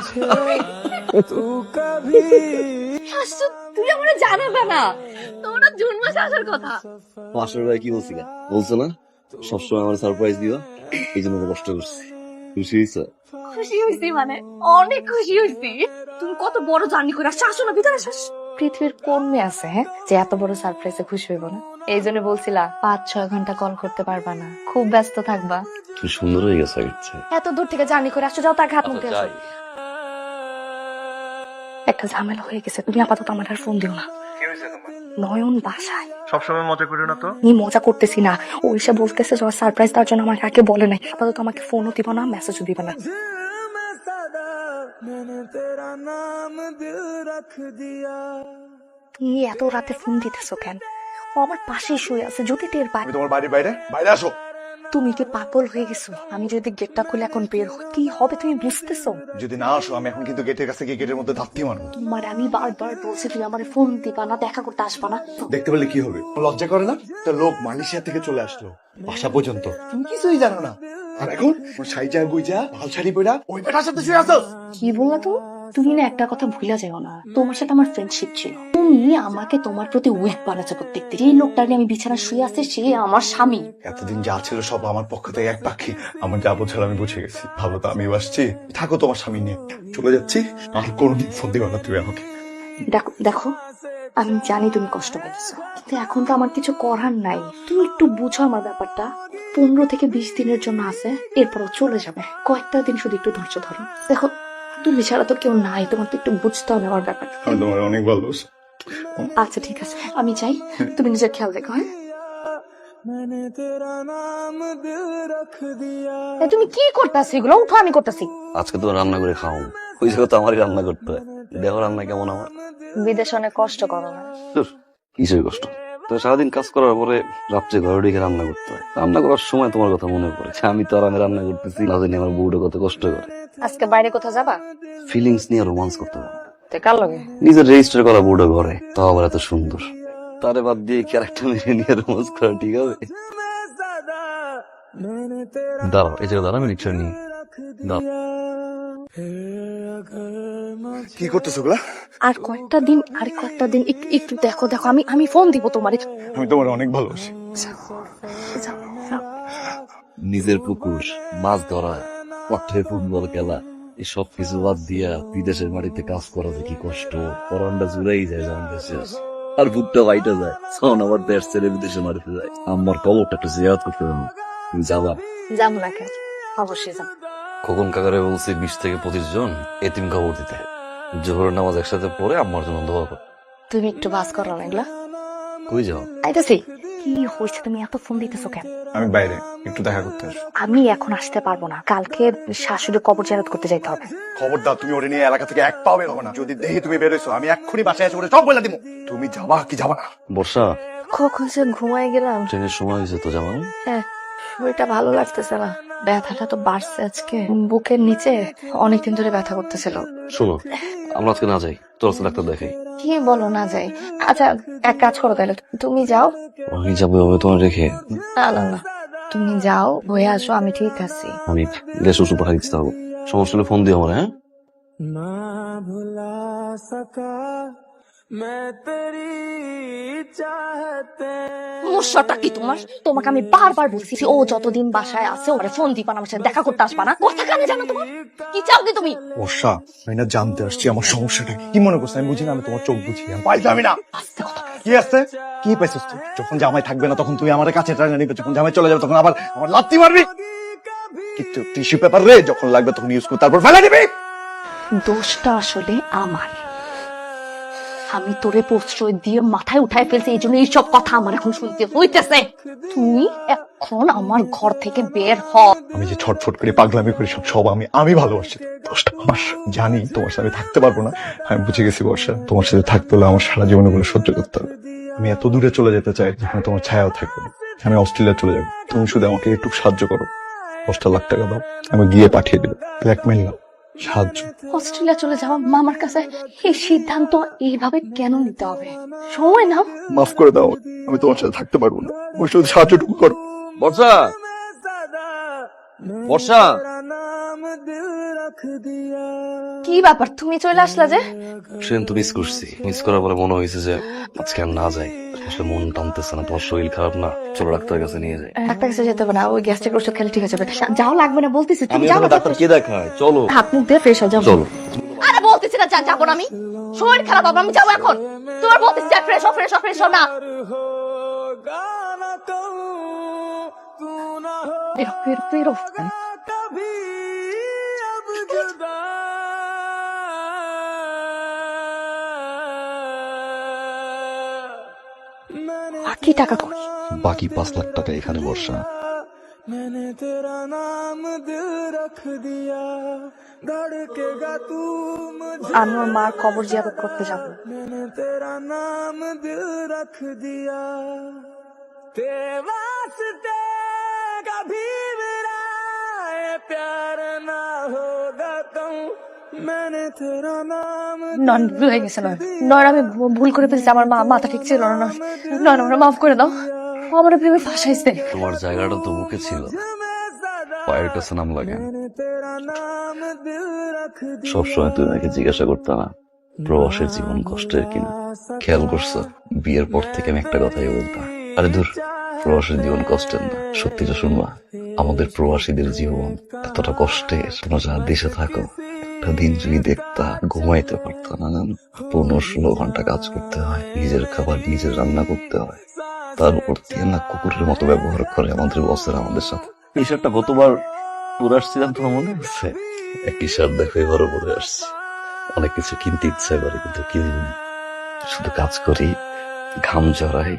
হাসছো? তুই আমার জানাবে না। তোমরা জুন মাসে আসার কথা। মাস্টার ভাই কি বলছি না? সবসময় আমার সারপ্রাইজ দিও এই জন্য কষ্ট করছি। খুশি হয়েছে? খুশি হয়েছি মানে অনেক খুশি হয়েছি। তুমি কত বড় জার্নি করে আসছো। আসো না ভিতরে আসো। পৃথিবীর কোন মেয়ে আছে হ্যাঁ যে এত বড় সারপ্রাইজে খুশি হইব না? এই জন্য বলছিলা পাঁচ ছয় ঘণ্টা কল করতে পারবা না। খুব ব্যস্ত থাকবা। তুমি সুন্দর হয়ে গেছো এত দূর থেকে জার্নি করে আসছো যাও তার হাত মুখে আসো। একটা ঝামেলা হয়ে গেছে। তুমি আপাতত আমার আর ফোন দিও না। নয়ন বাসায়। সবসময় মজা করিও না তো? আমি মজা করতেছি না। ও এসে বলতেছে যে সারপ্রাইজ দেওয়ার জন্য আমাকে আগে বলে নাই। আপাতত আমাকে ফোনও দিব না মেসেজও দিব না। তুমি এত রাতে ফোন দিতেছো কেন? ও আমার পাশেই শুয়ে আছে যদি টের পাই তোমার বাড়ির বাইরে? বাইরে আসো। তুমি কি পাগল হয়ে গেছো? আমি যদি গেটটা খুলে এখন বের হই কি হবে তুমি বুঝতেছো? যদি না আসো আমি এখন কিন্তু গেটের কাছে গিয়ে গেটের মধ্যে ধাপ্তি মারবো। তোমার আমি বারবার বলছি তুমি আমার ফোন দিবা না দেখা করতে আসবা না। দেখতে পেলে কি হবে? লজ্জা করে না? একটা লোক মালয়েশিয়া থেকে চলে আসলো বাসা পর্যন্ত। তুমি কিছুই জানো না। আর এখন সাইজা গুইজা ভালো শাড়ি পরা ওই বেটার সাথে শুয়ে আসো কি বললা তো তুমি না একটা কথা ভুলে যাও না। তোমার সাথে আমার ফ্রেন্ডশিপ ছিল। তুমি আমাকে তোমার প্রতি উইক বানাচ্ছো প্রত্যেকদিন। এই লোকটা নিয়ে আমি বিছানা শুয়ে আছে সে আমার স্বামী। এতদিন যা ছিল সব আমার পক্ষ থেকে এক পাখি। আমার যা বোঝার আমি বুঝে গেছি। ভালো তো আমি আসছি। থাকো তোমার স্বামী নিয়ে। চলে যাচ্ছি। আর কোনোদিন ফোন দিবা না তুমি আমাকে। দেখো দেখো আমি জানি তুমি কষ্ট পেয়েছ কিন্তু এখন তো আমার কিছু করার নাই। তুমি একটু বুঝো আমার ব্যাপারটা। পনেরো থেকে বিশ দিনের জন্য আছে এরপরও চলে যাবে। কয়েকটা দিন শুধু একটু ধৈর্য ধরো। দেখো তুমি ছাড়া তো কেউ নাই তোমার তো একটু বুঝতে হবে আমার ব্যাপারটা। আমি তোমার অনেক ভালোবাসি। আচ্ছা ঠিক আছে। আমি চাই তুমি নিজের খেয়াল দেখো হ্যাঁ? এ, তুমি কি করতেছি? এগুলো উঠো আমি করতেছি। আজকে তো রান্না করে খাও ওই জায়গা তো আমারই রান্না করতে হয়। দেখো রান্না কেমন আমার? বিদেশে অনেক কষ্ট করো না। ধুর, কিসের কষ্ট? তো সারাদিন কাজ করার পরে রাত্রে ঘরে ঢুকে রান্না করতে হয়। রান্না করার সময় তোমার কথা মনে পড়ে যে আমি তো আর আমি রান্না করতেছি না জানি আমার বউটা কত কষ্ট করে। আজকে বাইরে কোথাও যাবা? ফিলিংস নিয়ে রোমান্স করতে হবে তো কার লগে? নিজের রেজিস্টার করা বউটা ঘরে তাও আবার এত সুন্দর। তারে বাদ দিয়ে ক্যারেক্টার মেরে নিয়ে রোমান্স করা ঠিক হবে? দাঁড়াও এই জায়গায় দাঁড়াও আমি রিক্সা নিই। কি করতেছো গুলা আর কয়েকটা দিন আর কয়েকটা দিন একটু একটু দেখো দেখো আমি আমি ফোন দিব তোমার। আমি তোমার অনেক ভালোবাসি। নিজের পুকুর মাছ ধরা মাঠে ফুটবল খেলা এই সব কিছু বাদ দিয়া বিদেশের মাটিতে কাজ করা যে কি কষ্ট পরানটা জুড়াই যায় যখন দেশে আসে। আর বুকটা বাইটা যায় তখন আবার দেশ ছেড়ে বিদেশে মারিতে যায়। আমার কবরটা একটু জিয়াত করতে দেবো তুমি যাবা? যাব না কেন? অবশ্যই যাব। খোকন কাকারে বলছি বিশ থেকে পঁচিশ জন এতিম খবর দিতে। জোহরের নামাজ একসাথে পড়ে আমার জন্য দোয়া কর। তুমি একটু বাস করো না এগুলা। কই যাও? আইতাছি। কি হয়েছে তুমি এত ফোন দিতেছো কেন? আমি বাইরে একটু দেখা করতে আসব। আমি এখন আসতে পারব না। কালকে শাশুড়ি কবর জারাত করতে যাইতে হবে। খবরদার তুমি ওরে নিয়ে এলাকা থেকে এক পাও বের হবে না। যদি দেখি তুমি বেরোইছো আমি এক্ষুনি বাসায় এসে ওরে সব বলে দিব তুমি যাবা কি যাবা না? বর্ষা কখন সে ঘুমাই গেলাম। ট্রেনের সময় হয়েছে তো হ্যাঁ শরীরটা ভালো লাগতেছে না। ব্যথাটা তো বাড়ছে আজকে। বুকের নিচে অনেকদিন ধরে ব্যথা করতেছিল। শোনো আমরা আজকে না যাই। তোর ডাক্তার দেখাই। কি বলো না যাই। আচ্ছা এক কাজ করো তাহলে। তুমি যাও। আমি যাব এভাবে তোমার রেখে। না না না। তুমি যাও হয়ে আসো আমি ঠিক আছি। আমি দেশ ওষুধ পাঠিয়ে দিতে হবে সমস্যা হলে ফোন দিও আমার হ্যাঁ? সমস্যাটা কি তোমার? তোমাকে আমি বারবার বলছি ও যতদিন বাসায় আছে ওরে ফোন দিবা না আমার সাথে দেখা করতে আসবা না। কথা কানে জানো তোমার? কি চাও কি তুমি? বর্ষা আমি না জানতে আসছি আমার সমস্যাটা কি। মনে করছ? আমি বুঝি না আমি তোমার চোখ বুঝি। আমি পাইতামই না। আস্তে কথা কি আছে? কি পাইছিস তুই? যখন জামাই থাকবে না তখন তুই আমার কাছে টাকা নিবে যখন জামাই চলে যাবে তখন আবার আমার লাত্তি মারবি। কিন্তু টিস্যু পেপার রে যখন লাগবে তখন ইউজ করবি তারপর ফেলে দিবি। দোষটা আসলে আমার। আমি তোরে প্রশ্রয় দিয়ে মাথায় উঠায় ফেলছি, এই জন্য এইসব কথা আমার এখন শুনতে হইতেছে। তুই এখন আমার ঘর থেকে বের হ। আমি যে ছটফট করে পাগলামি করি, সব সব আমি আমি ভালোবাসি। জানি তোমার সাথে থাকতে পারব না। আমি বুঝে গেছি বর্ষা, তোমার সাথে থাকতে হলে আমার সারা জীবন ওগুলো সহ্য করতে হবে। আমি এত দূরে চলে যেতে চাই যেখানে তোমার ছায়াও থাকবে আমি অস্ট্রেলিয়া চলে যাব। তুমি শুধু আমাকে একটু সাহায্য করো। দশটা লাখ টাকা দাও, আমি গিয়ে পাঠিয়ে দেবো। ব্ল্যাকমেল না সাহায্য। অস্ট্রেলিয়া চলে যাওয়া মামার কাছে এই সিদ্ধান্ত এইভাবে কেন নিতে হবে? সময় নাও। মাফ করে দাও আমি তোমার সাথে থাকতে পারব না। ওই শুধু সাহায্যটুকু করো। বর্ষা! বর্ষা! কি ব্যাপার তুমি চলে আসলা যে? সেদিন তো মিস করছি। মিস করার পরে মনে হয়েছে যে আজকে আর না যাই। আসলে মন টানতেছে না তোমার শরীর খারাপ না? চলো ডাক্তারের কাছে নিয়ে যাই। ডাক্তার কাছে যেতে হবে না ওই গ্যাস্ট্রিক ওষুধ খেলে ঠিক আছে যাও লাগবে না বলতেছি তুমি যাও ডাক্তার কে দেখায় চলো। হাত মুখ দিয়ে ফ্রেশ হয়ে যাও। চলো। আরে বলতেছি না যা- যাব না আমি। শরীর খারাপ হবে আমি যাব এখন। তোমার বলতেছি যা ফ্রেশ হও ফ্রেশ হও ফ্রেশ হও না। বেরো বেরো বেরো। বাকি টাকা কই বাকি পাঁচ লাখ টাকা এখানে বর্ষা मैंने तेरा नाम दिल रख दिया धड़केगा तू मुझे আমি ওর মার কবর জিয়ারত করতে যাব मैंने तेरा नाम दिल रख दिया तेरे वास्ते कभी मेरा ये प्यार ना होगा तुम मैंने तेरा नाम গেছে নয় নয় আমি ভুল করে আমার মা মাথা ঠিক ছিল না নয় মাফ করে দাও। আমার ফাঁসাইছে। তোমার জায়গাটা তো ছিল। পায়ের কাছে নাম লাগে। সবসময় তুমি আমাকে জিজ্ঞাসা করতে না। প্রবাসের জীবন কষ্টের কিনা। খেয়াল করছ? বিয়ের পর থেকে আমি একটা কথাই বলতাম। আরে দূর প্রবাসের জীবন কষ্টের না। সত্যিটা শুনবা, আমাদের প্রবাসীদের জীবন এতটা কষ্টের। তোমরা যা দেশে থাকো একটা দিন যদি দেখতা ঘুমাইতে পারতো না জানো পনেরো ষোলো ঘণ্টা কাজ করতে হয় নিজের খাবার নিজের রান্না করতে হয়। তার উপর দিয়ে না কুকুরের মতো ব্যবহার করে আমাদের বসের আমাদের সাথে। এই শার্টটা গতবার পুরো আসছিলাম তোমার মনে? আছে একই শার্ট দেখো এবারও পরে আসছি। অনেক কিছু কিনতে ইচ্ছা করে কিন্তু কিনি শুধু কাজ করি ঘাম জড়াই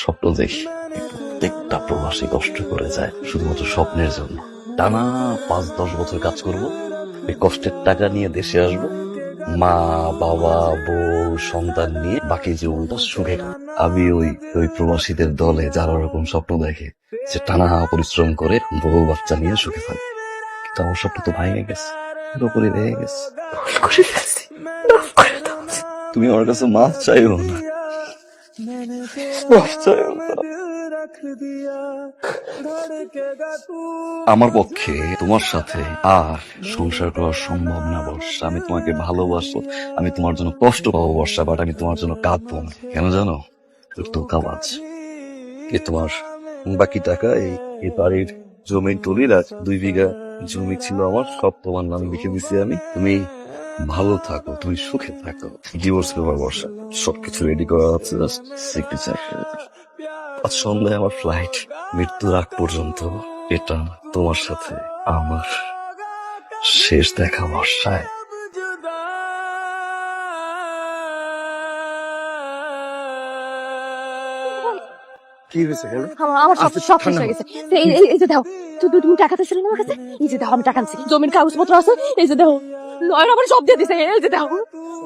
স্বপ্ন দেখি। প্রত্যেকটা প্রবাসী কষ্ট করে যায় শুধুমাত্র স্বপ্নের জন্য। টানা পাঁচ দশ বছর কাজ করব ওই কষ্টের টাকা নিয়ে দেশে আসব। মা বাবা বউ সন্তান নিয়ে বাকি জীবনটা সুখে আমি ওই ওই প্রবাসীদের দলে যারা ওরকম স্বপ্ন দেখে সে টানা পরিশ্রম করে বউ বাচ্চা নিয়ে সুখে থাকে কিন্তু আমার স্বপ্ন তো ভাঙে গেছে পুরোপুরি ভেঙে গেছে। তুমি আমার কাছে মাছ চাইও না। মাছ চাইও না। আমার পক্ষে, তোমার সাথে আর সংসার করা সম্ভব না, বর্ষা। আমি তোমাকে ভালোবাসবো, আমি তোমার জন্য কষ্ট পাবো, বর্ষা বাট আমি তোমার জন্য কাঁদবো কেন জানো? ধোকাবাজ এ তোমার বাকি টাকা, এই এ বাড়ির জমির দলিল আজ দুই বিঘা জমি ছিল আমার, সব তোমার নাম লিখে দিছি আমি। তুমি ভালো থাকো, তুমি সুখে থাকো। Divorce paper, Barsha. সবকিছু রেডি করা হচ্ছে সিগনেচার আজ সন্ধ্যায় আমার ফ্লাইট মৃত্যুর আগ পর্যন্ত এটা তোমার সাথে আমার শেষ দেখা বর্ষায়। কি হয়েছে আমার সব সব শেষ হয়ে গেছে। এই যে দাও তুই তুমি টাকা দিয়েছিলে না আমার কাছে? এই যে দাও আমি টাকা আনছি। জমির কাগজপত্র আছে? এই যে দাও নয়ন আমার সব দিয়ে দিছে। এই যে দাও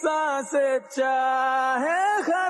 सांसें चाहे खत्म